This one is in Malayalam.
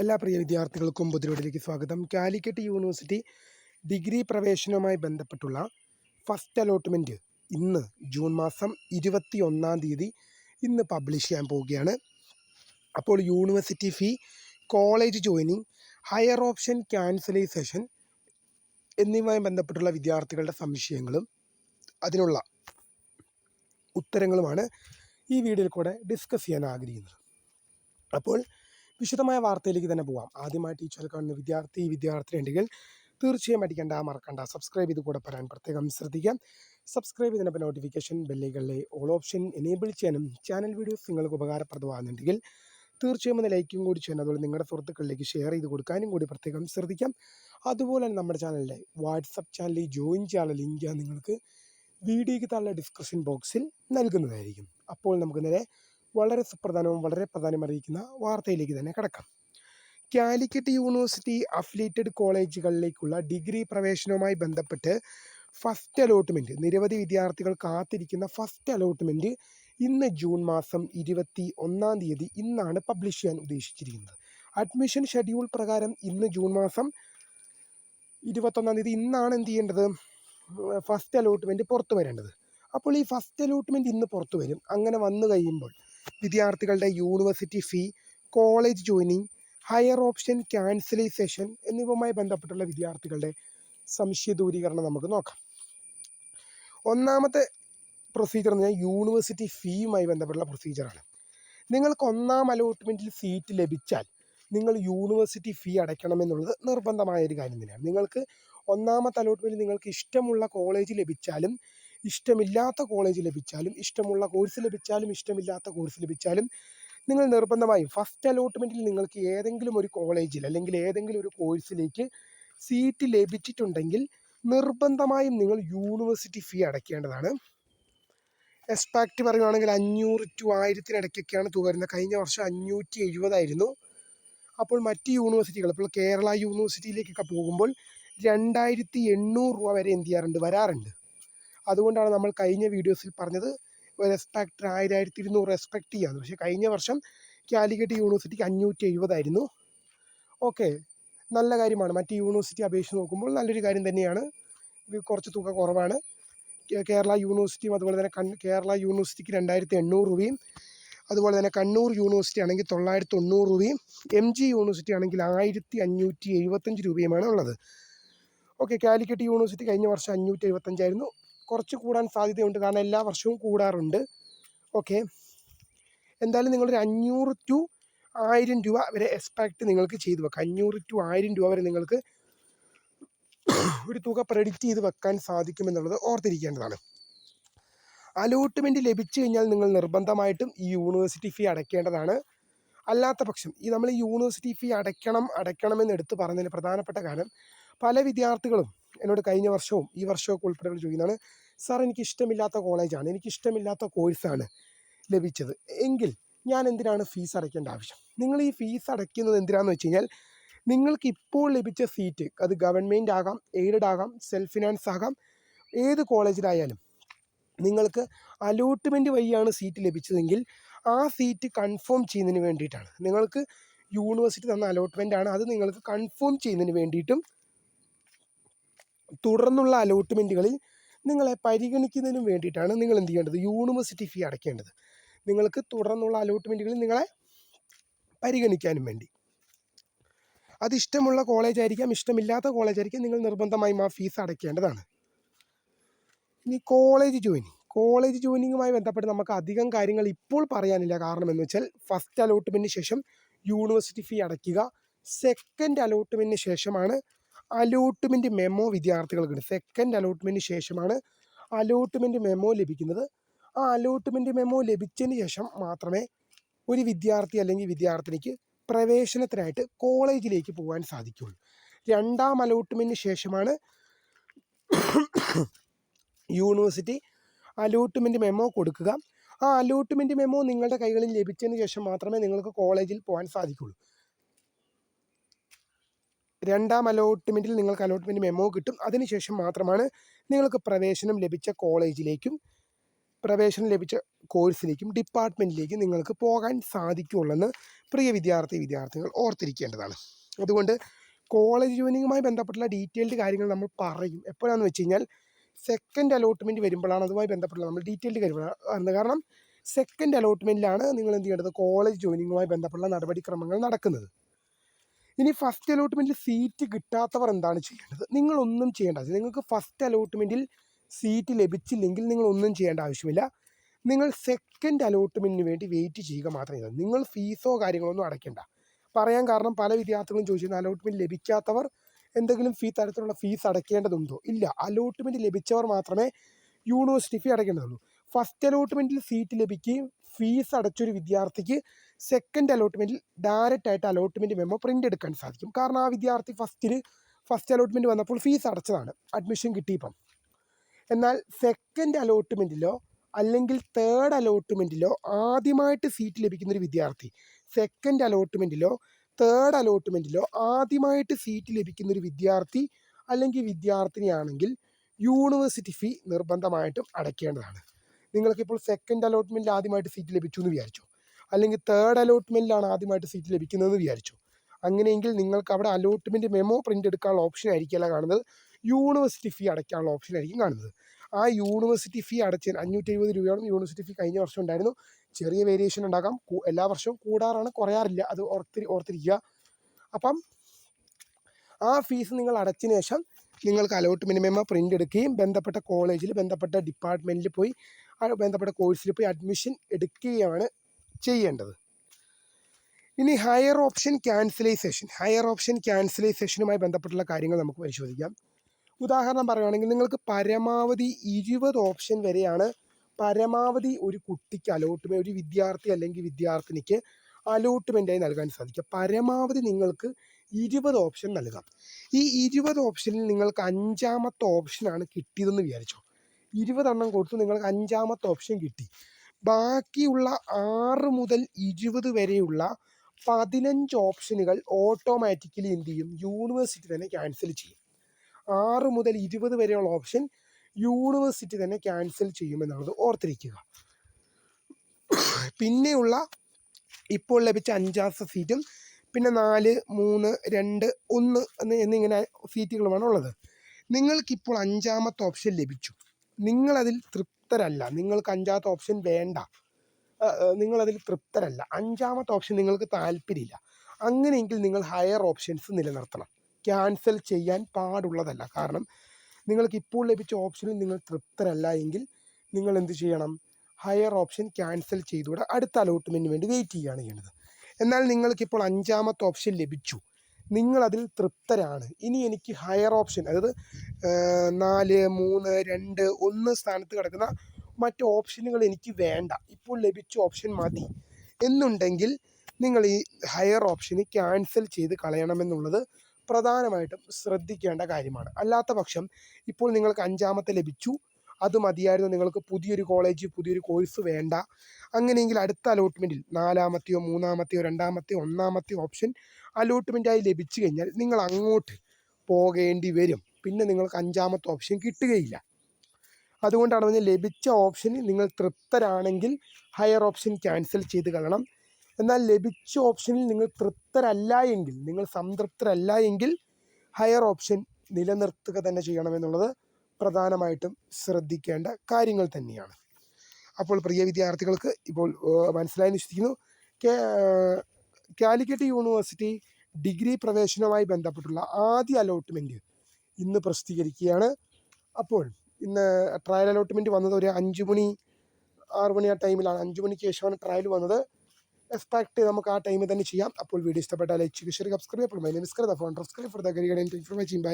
എല്ലാ പ്രിയ വിദ്യാർത്ഥികൾക്കും പുതിരോടിലേക്ക് സ്വാഗതം. കാലിക്കറ്റ് യൂണിവേഴ്സിറ്റി ഡിഗ്രി പ്രവേശനവുമായി ബന്ധപ്പെട്ടുള്ള ഫസ്റ്റ് അലോട്ട്മെന്റ് ഇന്ന് ജൂൺ മാസം ഇരുപത്തി ഒന്നാം തീയതി ഇന്ന് പബ്ലിഷ് ചെയ്യാൻ പോവുകയാണ്. അപ്പോൾ university fee college joining higher option cancellation എന്നിവയുമായി ബന്ധപ്പെട്ടുള്ള വിദ്യാർത്ഥികളുടെ സംശയങ്ങളും അതിനുള്ള ഉത്തരങ്ങളുമാണ് ഈ വീഡിയോയിൽ കൂടെ ഡിസ്കസ് ചെയ്യാൻ ആഗ്രഹിക്കുന്നത്. അപ്പോൾ വിശദമായ വാർത്തയിലേക്ക് തന്നെ പോവാം. ആദ്യമായിട്ട് ഈ ചാനൽ കാണുന്ന വിദ്യാർത്ഥി വിദ്യാർത്ഥി ഉണ്ടെങ്കിൽ തീർച്ചയായും അടിക്കേണ്ട മറക്കണ്ട. സബ്സ്ക്രൈബ് ചെയ്ത് കൂടെ പറയാൻ പ്രത്യേകം ശ്രദ്ധിക്കാം. സബ്സ്ക്രൈബ് ചെയ്തതിനൊപ്പം നോട്ടിഫിക്കേഷൻ ബെല്ലുകളിലെ ഓൾ ഓപ്ഷൻ എനേബിൾ ചെയ്യാനും ചാനൽ വീഡിയോസ് നിങ്ങൾക്ക് ഉപകാരപ്രദമാകുന്നുണ്ടെങ്കിൽ തീർച്ചയായും ഒന്ന് ലൈക്കും കൂടി ചെയ്യണം. അതുപോലെ നിങ്ങളുടെ സുഹൃത്തുക്കളിലേക്ക് ഷെയർ ചെയ്ത് കൊടുക്കാനും കൂടി പ്രത്യേകം ശ്രദ്ധിക്കാം. അതുപോലെ തന്നെ നമ്മുടെ ചാനലിലെ വാട്സപ്പ് ചാനലിൽ ജോയിൻ ചെയ്യാനുള്ള ലിങ്ക് നിങ്ങൾക്ക് വീഡിയോയ്ക്ക് താഴെ ഡിസ്ക്രിപ്ഷൻ ബോക്സിൽ നൽകുന്നതായിരിക്കും. അപ്പോൾ നമുക്ക് നേരെ വളരെ സുപ്രധാനവും വളരെ പ്രാധാന്യം അറിയിക്കുന്ന വാർത്തയിലേക്ക് തന്നെ കിടക്കാം. കാലിക്കറ്റ് യൂണിവേഴ്സിറ്റി അഫിലിയേറ്റഡ് കോളേജുകളിലേക്കുള്ള ഡിഗ്രി പ്രവേശനവുമായി ബന്ധപ്പെട്ട് ഫസ്റ്റ് അലോട്ട്മെന്റ് നിരവധി വിദ്യാർത്ഥികൾ കാത്തിരിക്കുന്ന ഫസ്റ്റ് അലോട്ട്മെന്റ് ഇന്ന് ജൂൺ മാസം ഇരുപത്തി ഒന്നാം തീയതി ഇന്നാണ് പബ്ലിഷ് ചെയ്യാൻ ഉദ്ദേശിച്ചിരിക്കുന്നത്. അഡ്മിഷൻ ഷെഡ്യൂൾ പ്രകാരം ഇന്ന് ജൂൺ മാസം ഇരുപത്തൊന്നാം തീയതി ഇന്നാണ് എന്ത് ചെയ്യേണ്ടത്? ഫസ്റ്റ് അലോട്ട്മെന്റ് പുറത്തു വരേണ്ടത്. അപ്പോൾ ഈ ഫസ്റ്റ് അലോട്ട്മെന്റ് ഇന്ന് പുറത്തു വരും. അങ്ങനെ വന്നു കഴിയുമ്പോൾ വിദ്യാർത്ഥികളുടെ university fee college joining higher option cancellation എന്നിവയുമായി ബന്ധപ്പെട്ടുള്ള വിദ്യാർത്ഥികളുടെ സംശയ ദൂരീകരണം നമുക്ക് നോക്കാം. ഒന്നാമത്തെ പ്രൊസീജിയർ എന്ന് പറഞ്ഞാൽ യൂണിവേഴ്സിറ്റി ഫീയുമായി ബന്ധപ്പെട്ടുള്ള പ്രൊസീജിയറാണ് നിങ്ങൾക്ക് ഒന്നാം അലോട്ട്മെന്റിൽ സീറ്റ് ലഭിച്ചാൽ നിങ്ങൾ യൂണിവേഴ്സിറ്റി ഫീ അടയ്ക്കണമെന്നുള്ളത് നിർബന്ധമായ ഒരു കാര്യം തന്നെയാണ്. നിങ്ങൾക്ക് ഒന്നാമത്തെ അലോട്ട്മെന്റ് നിങ്ങൾക്ക് ഇഷ്ടമുള്ള കോളേജ് ലഭിച്ചാലും ഇഷ്ടമില്ലാത്ത കോളേജ് ലഭിച്ചാലും ഇഷ്ടമുള്ള കോഴ്സ് ലഭിച്ചാലും ഇഷ്ടമില്ലാത്ത കോഴ്സ് ലഭിച്ചാലും നിങ്ങൾ നിർബന്ധമായും ഫസ്റ്റ് അലോട്ട്മെന്റിൽ നിങ്ങൾക്ക് ഏതെങ്കിലും ഒരു കോളേജിൽ അല്ലെങ്കിൽ ഏതെങ്കിലും ഒരു കോഴ്സിലേക്ക് സീറ്റ് ലഭിച്ചിട്ടുണ്ടെങ്കിൽ നിർബന്ധമായും നിങ്ങൾ യൂണിവേഴ്സിറ്റി ഫീ അടയ്ക്കേണ്ടതാണ്. എക്സ്പാക്റ്റ് പറയുകയാണെങ്കിൽ അഞ്ഞൂറ് ടു ആയിരത്തിനിടയ്ക്കൊക്കെയാണ് തുക വരുന്നത്. കഴിഞ്ഞ വർഷം അഞ്ഞൂറ്റി എഴുപതായിരുന്നു. അപ്പോൾ മറ്റ് യൂണിവേഴ്സിറ്റികൾ ഇപ്പോൾ കേരള യൂണിവേഴ്സിറ്റിയിലേക്കൊക്കെ പോകുമ്പോൾ രണ്ടായിരത്തി എണ്ണൂറ് രൂപ വരെ എന്ത് ചെയ്യാറുണ്ട്? വരാറുണ്ട്. അതുകൊണ്ടാണ് നമ്മൾ കഴിഞ്ഞ വീഡിയോസിൽ പറഞ്ഞത് റെസ്പെക്ട് ആയിരത്തി ഇരുന്നൂറ് റെസ്പെക്ട് ചെയ്യാന്ന്. പക്ഷേ കഴിഞ്ഞ വർഷം കാലിക്കറ്റ് യൂണിവേഴ്സിറ്റിക്ക് അഞ്ഞൂറ്റി എഴുപതായിരുന്നു ഓക്കെ നല്ല കാര്യമാണ്. മറ്റ് യൂണിവേഴ്സിറ്റി അപേക്ഷിച്ച് നോക്കുമ്പോൾ നല്ലൊരു കാര്യം തന്നെയാണ്. കുറച്ച് തുക കുറവാണ്. കേരള യൂണിവേഴ്സിറ്റിയും അതുപോലെ തന്നെ കേരള യൂണിവേഴ്സിറ്റിക്ക് രണ്ടായിരത്തി എണ്ണൂറ് രൂപയും അതുപോലെ തന്നെ കണ്ണൂർ യൂണിവേഴ്സിറ്റി ആണെങ്കിൽ തൊള്ളായിരത്തി തൊണ്ണൂറ് രൂപയും എം ജി യൂണിവേഴ്സിറ്റി ആണെങ്കിൽ ആയിരത്തി അഞ്ഞൂറ്റി എഴുപത്തഞ്ച് രൂപയുമാണ് ഉള്ളത്. ഓക്കെ കാലിക്കറ്റ് യൂണിവേഴ്സിറ്റി കഴിഞ്ഞ വർഷം അഞ്ഞൂറ്റി എഴുപത്തഞ്ചായിരുന്നു കുറച്ച് കൂടാൻ സാധ്യതയുണ്ട്. കാരണം എല്ലാ വർഷവും കൂടാറുണ്ട്. ഓക്കെ എന്തായാലും നിങ്ങളൊരു അഞ്ഞൂറ് ടു ആയിരം രൂപ വരെ എക്സ്പെക്റ്റ് നിങ്ങൾക്ക് ചെയ്തു വെക്കാം. അഞ്ഞൂറ് ടു ആയിരം രൂപ വരെ നിങ്ങൾക്ക് ഒരു തുക പ്രെഡിക്റ്റ് ചെയ്ത് വെക്കാൻ സാധിക്കുമെന്നുള്ളത് ഓർത്തിരിക്കേണ്ടതാണ്. അലോട്ട്മെന്റ് ലഭിച്ചു കഴിഞ്ഞാൽ നിങ്ങൾ നിർബന്ധമായിട്ടും ഈ യൂണിവേഴ്സിറ്റി ഫീ അടയ്ക്കേണ്ടതാണ്. അല്ലാത്ത പക്ഷം ഈ നമ്മൾ യൂണിവേഴ്സിറ്റി ഫീ അടയ്ക്കണം അടയ്ക്കണമെന്ന് എടുത്തു പറഞ്ഞതിന് പ്രധാനപ്പെട്ട കാരണം പല വിദ്യാർത്ഥികളും എന്നോട് കഴിഞ്ഞ വർഷവും ഈ വർഷമൊക്കെ ഉൾപ്പെടെ ചോദിക്കുന്നതാണ് സാർ എനിക്ക് ഇഷ്ടമില്ലാത്ത കോളേജാണ് എനിക്ക് ഇഷ്ടമില്ലാത്ത കോഴ്സാണ് ലഭിച്ചത്. എങ്കിൽ ഞാൻ എന്തിനാണ് ഫീസ് അടയ്ക്കേണ്ട ആവശ്യം? നിങ്ങൾ ഈ ഫീസ് അടയ്ക്കുന്നത് എന്തിനാണെന്ന് വെച്ച് കഴിഞ്ഞാൽ നിങ്ങൾക്ക് ഇപ്പോൾ ലഭിച്ച സീറ്റ് അത് ഗവൺമെന്റ് ആകാം എയ്ഡഡ് ആകാം സെൽഫ് ഫിനാൻസ് ആകാം ഏത് കോളേജിലായാലും നിങ്ങൾക്ക് അലോട്ട്മെന്റ് വഴിയാണ് സീറ്റ് ലഭിച്ചതെങ്കിൽ ആ സീറ്റ് കൺഫേം ചെയ്യുന്നതിന് വേണ്ടിയിട്ടാണ്. നിങ്ങൾക്ക് യൂണിവേഴ്സിറ്റി തന്ന അലോട്ട്മെന്റ് ആണ്. അത് നിങ്ങൾക്ക് കൺഫേം ചെയ്യുന്നതിന് വേണ്ടിയിട്ടും തുടർന്നുള്ള അലോട്ട്മെന്റുകളിൽ നിങ്ങളെ പരിഗണിക്കുന്നതിനും വേണ്ടിയിട്ടാണ് നിങ്ങൾ എന്ത് ചെയ്യേണ്ടത്? യൂണിവേഴ്സിറ്റി ഫീ അടയ്ക്കേണ്ടത്. നിങ്ങൾക്ക് തുടർന്നുള്ള അലോട്ട്മെന്റുകളിൽ നിങ്ങളെ പരിഗണിക്കാനും വേണ്ടി. അത് ഇഷ്ടമുള്ള കോളേജ് ആയിരിക്കാം ഇഷ്ടമില്ലാത്ത കോളേജ് ആയിരിക്കാം നിങ്ങൾ നിർബന്ധമായും ആ ഫീസ് അടയ്ക്കേണ്ടതാണ്. ഇനി കോളേജ് ജോയിനിങ് കോളേജ് ജോയിനിങ്ങുമായി ബന്ധപ്പെട്ട് നമുക്ക് അധികം കാര്യങ്ങൾ ഇപ്പോൾ പറയാനില്ല. കാരണം എന്ന് വെച്ചാൽ ഫസ്റ്റ് അലോട്ട്മെന്റിന് ശേഷം യൂണിവേഴ്സിറ്റി ഫീ അടയ്ക്കുക സെക്കൻഡ് അലോട്ട്മെന്റിന് ശേഷമാണ് അലോട്ട്മെന്റ് മെമ്മോ വിദ്യാർത്ഥികൾക്ക് സെക്കൻഡ് അലോട്ട്മെന്റ് ശേഷമാണ് അലോട്ട്മെന്റ് മെമ്മോ ലഭിക്കുന്നത്. ആ അലോട്ട്മെന്റ് മെമ്മോ ലഭിച്ചതിന് ശേഷം മാത്രമേ ഒരു വിദ്യാർത്ഥി അല്ലെങ്കിൽ വിദ്യാർത്ഥിനിക്ക് പ്രവേശനത്തിനായിട്ട് കോളേജിലേക്ക് പോകാൻ സാധിക്കുകയുള്ളൂ. രണ്ടാം അലോട്ട്മെന്റിന് ശേഷമാണ് യൂണിവേഴ്സിറ്റി അലോട്ട്മെന്റ് മെമ്മോ കൊടുക്കുക. ആ അലോട്ട്മെന്റ് മെമ്മോ നിങ്ങളുടെ കൈകളിൽ ലഭിച്ചതിന് ശേഷം മാത്രമേ നിങ്ങൾക്ക് കോളേജിൽ പോകാൻ സാധിക്കുള്ളൂ രണ്ടാം അലോട്ട്മെന്റിൽ നിങ്ങൾക്ക് അലോട്ട്മെന്റ് മെമ്മോ കിട്ടും. അതിനുശേഷം മാത്രമാണ് നിങ്ങൾക്ക് പ്രവേശനം ലഭിച്ച കോളേജിലേക്കും പ്രവേശനം ലഭിച്ച കോഴ്സിലേക്കും ഡിപ്പാർട്ട്മെന്റിലേക്കും നിങ്ങൾക്ക് പോകാൻ സാധിക്കുകയുള്ളെന്ന് പ്രിയ വിദ്യാർത്ഥി വിദ്യാർത്ഥികൾ ഓർത്തിരിക്കേണ്ടതാണ്. അതുകൊണ്ട് കോളേജ് ജോയിനിങ്ങുമായി ബന്ധപ്പെട്ടുള്ള ഡീറ്റെയിൽഡ് കാര്യങ്ങൾ നമ്മൾ പറയും. എപ്പോഴാണെന്ന് വെച്ച് കഴിഞ്ഞാൽ സെക്കൻഡ് അലോട്ട്മെന്റ് വരുമ്പോഴാണ് അതുമായി ബന്ധപ്പെട്ടുള്ള നമ്മൾ ഡീറ്റെയിൽഡ് കാര്യങ്ങൾ കാരണം സെക്കൻഡ് അലോട്ട്മെന്റിലാണ് നിങ്ങൾ എന്ത് ചെയ്യേണ്ടത്? കോളേജ് ജോയിനിങ്ങുമായി ബന്ധപ്പെട്ടുള്ള നടപടിക്രമങ്ങൾ നടക്കുന്നത്. ഇനി ഫസ്റ്റ് അലോട്ട്മെന്റിൽ സീറ്റ് കിട്ടാത്തവർ എന്താണ് ചെയ്യേണ്ടത്? നിങ്ങളൊന്നും ചെയ്യേണ്ട നിങ്ങൾക്ക് ഫസ്റ്റ് അലോട്ട്മെന്റിൽ സീറ്റ് ലഭിച്ചില്ലെങ്കിൽ നിങ്ങൾ ഒന്നും ചെയ്യേണ്ട ആവശ്യമില്ല. നിങ്ങൾ സെക്കൻഡ് അലോട്ട്മെന്റിന് വേണ്ടി വെയിറ്റ് ചെയ്യുക മാത്രമേ ചെയ്താൽ നിങ്ങൾ ഫീസോ കാര്യങ്ങളൊന്നും അടയ്ക്കേണ്ട. പറയാൻ കാരണം പല വിദ്യാർത്ഥികളും ചോദിച്ചിരുന്ന അലോട്ട്മെന്റ് ലഭിക്കാത്തവർ എന്തെങ്കിലും ഫീ തരത്തിലുള്ള ഫീസ് അടയ്ക്കേണ്ടതുണ്ടോ? ഇല്ല. അലോട്ട്മെന്റ് ലഭിച്ചവർ മാത്രമേ യൂണിവേഴ്സിറ്റി ഫീ അടയ്ക്കേണ്ടതുള്ളൂ. ഫസ്റ്റ് അലോട്ട്മെന്റിൽ സീറ്റ് ലഭിക്കുകയും ഫീസ് അടച്ചൊരു വിദ്യാർത്ഥിക്ക് സെക്കൻഡ് അലോട്ട്മെന്റിൽ ഡയറക്റ്റ് ആയിട്ട് അലോട്ട്മെന്റ് മെമ്മോ പ്രിന്റ് എടുക്കാൻ സാധിക്കും. കാരണം ആ വിദ്യാർത്ഥി ഫസ്റ്റിൽ ഫസ്റ്റ് അലോട്ട്മെന്റ് വന്നപ്പോൾ ഫീസ് അടച്ചതാണ് അഡ്മിഷൻ കിട്ടിയപ്പം. എന്നാൽ സെക്കൻഡ് അലോട്ട്മെന്റിലോ അല്ലെങ്കിൽ തേർഡ് അലോട്ട്മെന്റിലോ ആദ്യമായിട്ട് സീറ്റ് ലഭിക്കുന്ന ഒരു വിദ്യാർത്ഥി സെക്കൻഡ് അലോട്ട്മെന്റിലോ തേർഡ് അലോട്ട്മെന്റിലോ ആദ്യമായിട്ട് സീറ്റ് ലഭിക്കുന്ന ഒരു വിദ്യാർത്ഥി അല്ലെങ്കിൽ വിദ്യാർത്ഥിനിയാണെങ്കിൽ യൂണിവേഴ്സിറ്റി ഫീ നിർബന്ധമായിട്ടും അടയ്ക്കേണ്ടതാണ്. നിങ്ങൾക്കിപ്പോൾ സെക്കൻഡ് അലോട്ട്മെന്റിൽ ആദ്യമായിട്ട് സീറ്റ് ലഭിച്ചു എന്ന് വിചാരിച്ചു? അല്ലെങ്കിൽ തേർഡ് അലോട്ട്മെന്റിലാണ് ആദ്യമായിട്ട് സീറ്റ് ലഭിക്കുന്നതെന്ന് വിചാരിച്ചു? അങ്ങനെയെങ്കിൽ നിങ്ങൾക്ക് അവിടെ അലോട്ട്മെന്റ് മെമ്മോ പ്രിന്റ് എടുക്കാനുള്ള ഓപ്ഷൻ ആയിരിക്കില്ല കാണുന്നത്. യൂണിവേഴ്സിറ്റി ഫീ അടയ്ക്കാനുള്ള ഓപ്ഷൻ ആയിരിക്കും കാണുന്നത്. ആ യൂണിവേഴ്സിറ്റി ഫീ അടച്ച് അഞ്ഞൂറ്റി എഴുപത് രൂപയാണ് യൂണിവേഴ്സിറ്റി ഫീ കഴിഞ്ഞ വർഷം ഉണ്ടായിരുന്നു. ചെറിയ വേരിയേഷൻ ഉണ്ടാകാം എല്ലാ വർഷവും കൂടാറാണ് കുറയാറില്ല. അത് ഓർത്തി ഓർത്തിരിക്കുക. അപ്പം ആ ഫീസ് നിങ്ങൾ അടച്ചതിന് ശേഷം നിങ്ങൾക്ക് അലോട്ട്മെന്റ് മെമ്മോ പ്രിന്റ് എടുക്കുകയും ബന്ധപ്പെട്ട കോളേജിൽ ബന്ധപ്പെട്ട ഡിപ്പാർട്ട്മെന്റിൽ പോയി ബന്ധപ്പെട്ട കോഴ്സിൽ പോയി അഡ്മിഷൻ എടുക്കുകയാണ് ചെയ്യേണ്ടത്. ഇനി higher option cancellation higher option ക്യാൻസലൈസേഷനുമായി ബന്ധപ്പെട്ടുള്ള കാര്യങ്ങൾ നമുക്ക് പരിശോധിക്കാം. ഉദാഹരണം പറയുകയാണെങ്കിൽ നിങ്ങൾക്ക് പരമാവധി ഇരുപത് ഓപ്ഷൻ വരെയാണ് പരമാവധി ഒരു കുട്ടിക്ക് അലോട്ട്മെന്റ് ഒരു വിദ്യാർത്ഥി അല്ലെങ്കിൽ വിദ്യാർത്ഥിനിക്ക് അലോട്ട്മെന്റായി നൽകാൻ സാധിക്കുക. പരമാവധി നിങ്ങൾക്ക് ഇരുപത് ഓപ്ഷൻ നൽകാം. ഈ ഇരുപത് ഓപ്ഷനിൽ നിങ്ങൾക്ക് അഞ്ചാമത്തെ ഓപ്ഷനാണ് കിട്ടിയതെന്ന് വിചാരിച്ചോ. ഇരുപതെണ്ണം കൊടുത്ത് നിങ്ങൾക്ക് അഞ്ചാമത്തെ ഓപ്ഷൻ കിട്ടി. ബാക്കിയുള്ള ആറ് മുതൽ ഇരുപത് വരെയുള്ള പതിനഞ്ച് ഓപ്ഷനുകൾ ഓട്ടോമാറ്റിക്കലി എന്ത് ചെയ്യും? യൂണിവേഴ്സിറ്റി തന്നെ ക്യാൻസൽ ചെയ്യും. ആറ് മുതൽ ഇരുപത് വരെയുള്ള ഓപ്ഷൻ യൂണിവേഴ്സിറ്റി തന്നെ ക്യാൻസൽ ചെയ്യുമെന്നുള്ളത് ഓർത്തിരിക്കുക. പിന്നെയുള്ള ഇപ്പോൾ ലഭിച്ച അഞ്ചാമത്തെ സീറ്റും പിന്നെ നാല് മൂന്ന് രണ്ട് ഒന്ന് എന്ന് എന്നിങ്ങനെ സീറ്റുകളുമാണ് ഉള്ളത്. നിങ്ങൾക്കിപ്പോൾ അഞ്ചാമത്തെ ഓപ്ഷൻ ലഭിച്ചു. നിങ്ങളതിൽ തൃപ്തരല്ല. നിങ്ങൾക്ക് അഞ്ചാമത്തെ ഓപ്ഷൻ വേണ്ട. നിങ്ങളതിൽ തൃപ്തരല്ല. അഞ്ചാമത്തെ ഓപ്ഷൻ നിങ്ങൾക്ക് താല്പര്യമില്ല. അങ്ങനെയെങ്കിൽ നിങ്ങൾ ഹയർ ഓപ്ഷൻസ് നിലനിർത്തണം. ക്യാൻസൽ ചെയ്യാൻ പാടുള്ളതല്ല. കാരണം നിങ്ങൾക്ക് ഇപ്പോൾ ലഭിച്ച ഓപ്ഷനിൽ നിങ്ങൾ തൃപ്തരല്ല എങ്കിൽ നിങ്ങൾ എന്ത് ചെയ്യണം? ഹയർ ഓപ്ഷൻ ക്യാൻസൽ ചെയ്തുകൂടെ. അടുത്ത അലോട്ട്മെന്റിന് വേണ്ടി വെയിറ്റ് ചെയ്യുകയാണ് ചെയ്യുന്നത് എന്നാൽ നിങ്ങൾക്കിപ്പോൾ അഞ്ചാമത്തെ ഓപ്ഷൻ ലഭിച്ചു. നിങ്ങളതിൽ തൃപ്തരാണ്. ഇനി എനിക്ക് ഹയർ ഓപ്ഷൻ അതായത് നാല് മൂന്ന് രണ്ട് ഒന്ന് സ്ഥാനത്ത് കിടക്കുന്ന മറ്റ് ഓപ്ഷനുകൾ എനിക്ക് വേണ്ട. ഇപ്പോൾ ലഭിച്ച ഓപ്ഷൻ മതി. എന്നുണ്ടെങ്കിൽ നിങ്ങൾ ഈ ഹയർ ഓപ്ഷന് ക്യാൻസൽ ചെയ്ത് കളയണമെന്നുള്ളത് പ്രധാനമായിട്ടും ശ്രദ്ധിക്കേണ്ട കാര്യമാണ്. അല്ലാത്ത പക്ഷം ഇപ്പോൾ നിങ്ങൾക്ക് അഞ്ചാമത്തെ ലഭിച്ചു. അത് മതിയായിരുന്നു. നിങ്ങൾക്ക് പുതിയൊരു കോളേജ് പുതിയൊരു കോഴ്സ് വേണ്ട. അങ്ങനെയെങ്കിൽ അടുത്ത അലോട്ട്മെന്റിൽ നാലാമത്തെയോ മൂന്നാമത്തെയോ രണ്ടാമത്തെയോ ഒന്നാമത്തെയോ ഓപ്ഷൻ അലോട്ട്മെന്റായി ലഭിച്ചു കഴിഞ്ഞാൽ നിങ്ങൾ അങ്ങോട്ട് പോകേണ്ടി വരും. പിന്നെ നിങ്ങൾക്ക് അഞ്ചാമത്തെ ഓപ്ഷൻ കിട്ടുകയില്ല. അതുകൊണ്ടാണ് പറഞ്ഞാൽ ലഭിച്ച ഓപ്ഷന് നിങ്ങൾ തൃപ്തരാണെങ്കിൽ ഹയർ ഓപ്ഷൻ ക്യാൻസൽ ചെയ്ത് കളയണം എന്നാൽ ലഭിച്ച ഓപ്ഷനിൽ നിങ്ങൾ തൃപ്തരല്ല എങ്കിൽ നിങ്ങൾ സംതൃപ്തരല്ല എങ്കിൽ ഹയർ ഓപ്ഷൻ നിലനിർത്തുക തന്നെ ചെയ്യണമെന്നുള്ളത് പ്രധാനമായിട്ടും ശ്രദ്ധിക്കേണ്ട കാര്യങ്ങൾ തന്നെയാണ്. അപ്പോൾ പ്രിയ വിദ്യാർത്ഥികൾക്ക് ഇപ്പോൾ മനസ്സിലായി നിശ്ചയിക്കുന്നു കാലിക്കറ്റ് യൂണിവേഴ്സിറ്റി ഡിഗ്രി പ്രവേശനവുമായി ബന്ധപ്പെട്ടുള്ള ആദ്യ അലോട്ട്മെന്റ് ഇന്ന് പ്രസിദ്ധീകരിക്കുകയാണ്. അപ്പോൾ ഇന്ന് ട്രയൽ അലോട്ട്മെന്റ് വന്നത് ഒരു അഞ്ച് മണി ആറ് മണി ആ ടൈമിലാണ്. അഞ്ച് മണിക്ക് ശേഷമാണ് ട്രയൽ വന്നത്. എക്സ്പെക്ട് നമുക്ക് ആ ടൈമിൽ തന്നെ ചെയ്യാം. അപ്പോൾ വീഡിയോ ഇഷ്ടപ്പെട്ടാൽ ലൈക്ക് ചെയ്യുക സബ്സ്ക്രൈബ്. അപ്പോൾ my name phone subscribe for the career information bye